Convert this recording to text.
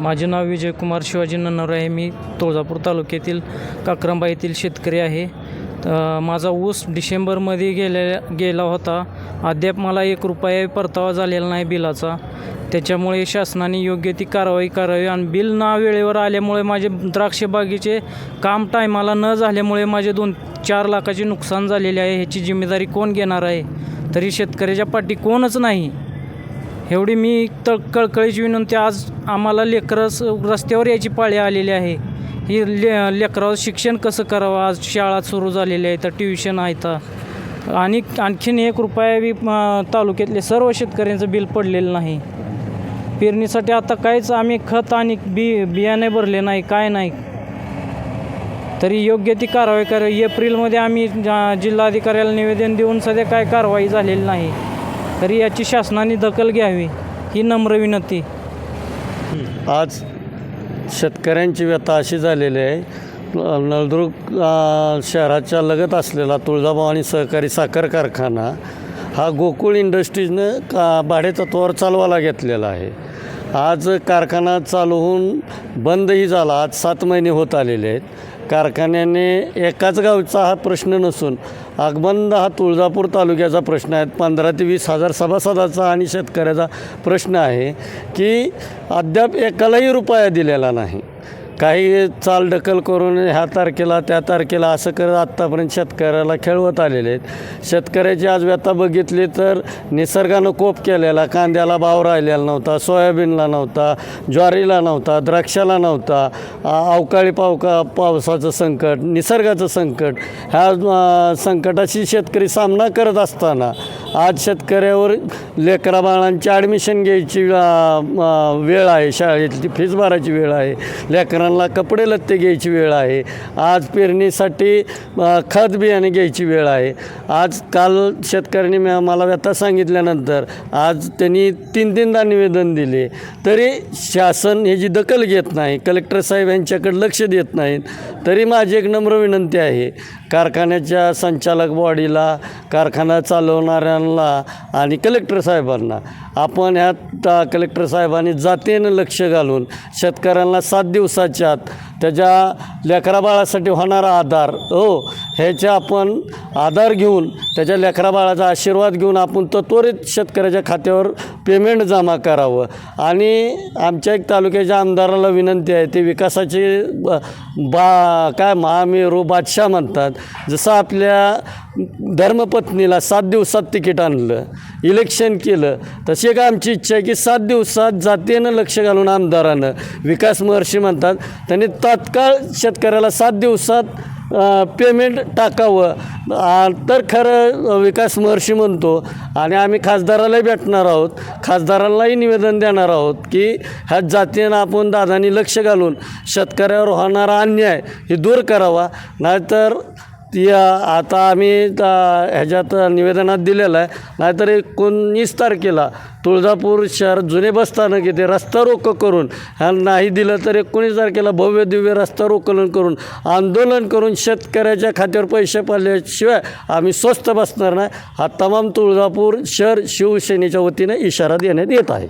माझे नाव विजयकुमार शिवाजी नन्नर आहे. मी तुळजापूर तालुक्यातील काक्रंबा येथील शेतकरी आहे. माझा ऊस डिसेंबरमध्ये गेल्या गेला होता. अद्याप मला एक रुपया परतावा झालेला नाही बिलाचा. त्याच्यामुळे शासनाने योग्य ती कारवाई करावी आणि बिल ना वेळेवर आल्यामुळे माझे द्राक्ष बागेचे काम टायमाला न झाल्यामुळे माझे दोन चार लाखाचे नुकसान झालेले आहे. ह्याची जिम्मेदारी कोण घेणार आहे? तरी शेतकऱ्याच्या पाठी कोणच नाही. एवढी मी तळ कळकळीची विनंती आज आम्हाला लेकरं स- रस्त्यावर यायची पाळी आलेली आहे. ही ले लेकरावर शिक्षण कसं करावं? आज शाळा सुरू झालेली आहे तर ट्युशन आहेत. आणि आणखीन एक रुपया बी तालुक्यातले सर्व शेतकऱ्यांचं बिल पडलेलं नाही. पेरणीसाठी आता काहीच आम्ही खत आणि बी बियाणे भरले नाही काय नाही. तरी योग्य ती कारवाई कर एप्रिलमध्ये आम्ही जिल्हाधिकाऱ्याला निवेदन देऊन सध्या काय कारवाई झालेली नाही. तरी याची शासनाने दखल घ्यावी ही नम्र विनंती. आज शेतकऱ्यांची व्यथा अशी झालेली आहे. नळदुर्ग शहराच्या लगत असलेला तुळजाभवानी सहकारी साखर कारखाना हा गोकुळ इंडस्ट्रीजनं का भाडेतत्वावर चालवायला घेतलेला आहे. आज कारखाना चालू होऊन बंदही झाला. आज सात महिने होत आलेले आहेत. कारखान्याने एकाच गावचा हा प्रश्न नसून अगबंद हा तुळजापूर तालुक्याचा प्रश्न आहे. पंधरा ते वीस हजार सभासदाचा आणि शेतकऱ्याचा प्रश्न आहे की अद्याप एकालाही रुपया दिलेला नाही. काही चालढकल करून ह्या तारखेला त्या तारखेला असं करत आत्तापर्यंत शेतकऱ्याला खेळवत आलेले आहेत. शेतकऱ्याची आज व्यथा बघितली तर निसर्गानं कोप केलेला कांद्याला भाव राहिलेला नव्हता सोयाबीनला नव्हता ज्वारीला नव्हता द्राक्षाला नव्हता अवकाळी पावका पावसाचं संकट निसर्गाचं संकट. ह्या संकटाशी शेतकरी सामना करत असताना आज शेतकऱ्यावर लेकरा बाळांची ॲडमिशन घ्यायची वेळ आहे शाळेतली फीज भरायची वेळ आहे. लेकरां लेकरांना कपडे लत्ते घ्यायची वेळ आहे. आज पेरणीसाठी खत बियाणे घ्यायची वेळ आहे. आज काल शेतकऱ्यांनी म- मला व्यथा सांगितल्यानंतर आज त्यांनी तीन तीनदा निवेदन दिले. तरी शासन ह्याची दखल घेत नाही कलेक्टर साहेब यांच्याकडे लक्ष देत नाहीत तरी माझी एक नम्र विनंती आहे. कारखान्याच्या संचालक बॉडीला कारखाना चालवणाऱ्यांना आणि कलेक्टर साहेबांना आपण ह्यात कलेक्टर साहेबांनी जातीनं लक्ष घालून शेतकऱ्यांना सात दिवसाच्या आत त्याच्या लेकराबाळासाठी होणारा आधार हो ह्याच्या आपण आधार घेऊन त्याच्या लेकराबाळाचा आशीर्वाद घेऊन आपण तो त्वरित शेतकऱ्याच्या खात्यावर पेमेंट जमा करावं. आणि आमच्या एक तालुक्याच्या आमदाराला विनंती आहे ते विकासाचे ब- बा काय महामेरू बादशाह म्हणतात जसं आपल्या धर्मपत्नीला सात दिवसात तिकीट आणलं इलेक्शन केलं तशी एक आमची इच्छा आहे की सात दिवसात जातीनं लक्ष घालून आमदारानं विकास महर्षी म्हणतात त्यांनी तात्काळ शेतकऱ्याला सात दिवसात पेमेंट टाकावं. तर खरं विकास महर्षी म्हणतो आणि आम्ही खासदारालाही भेटणार आहोत. खासदारांनाही निवेदन देणार आहोत की ह्या जातीनं आपण दादांनी लक्ष घालून शेतकऱ्यावर होणारा अन्याय हे दूर करावा. नाहीतर ती आता आम्ही अ, ह्याच्यात निवेदनात दिलेलं आहे. नाहीतर एकोणीस तारखेला तुळजापूर शहर जुने बसस्थानक येथे रस्ता रोको करून ह्या नाही दिलं तर एकोणीस तारखेला भव्य दिव्य रस्ता रोकलन करून आंदोलन करून शेतकऱ्याच्या खात्यावर पैसे पडल्याशिवाय आम्ही स्वस्त बसणार नाही. हा तमाम तुळजापूर शहर शिवसेनेच्या वतीने इशारा देण्यात येत आहे.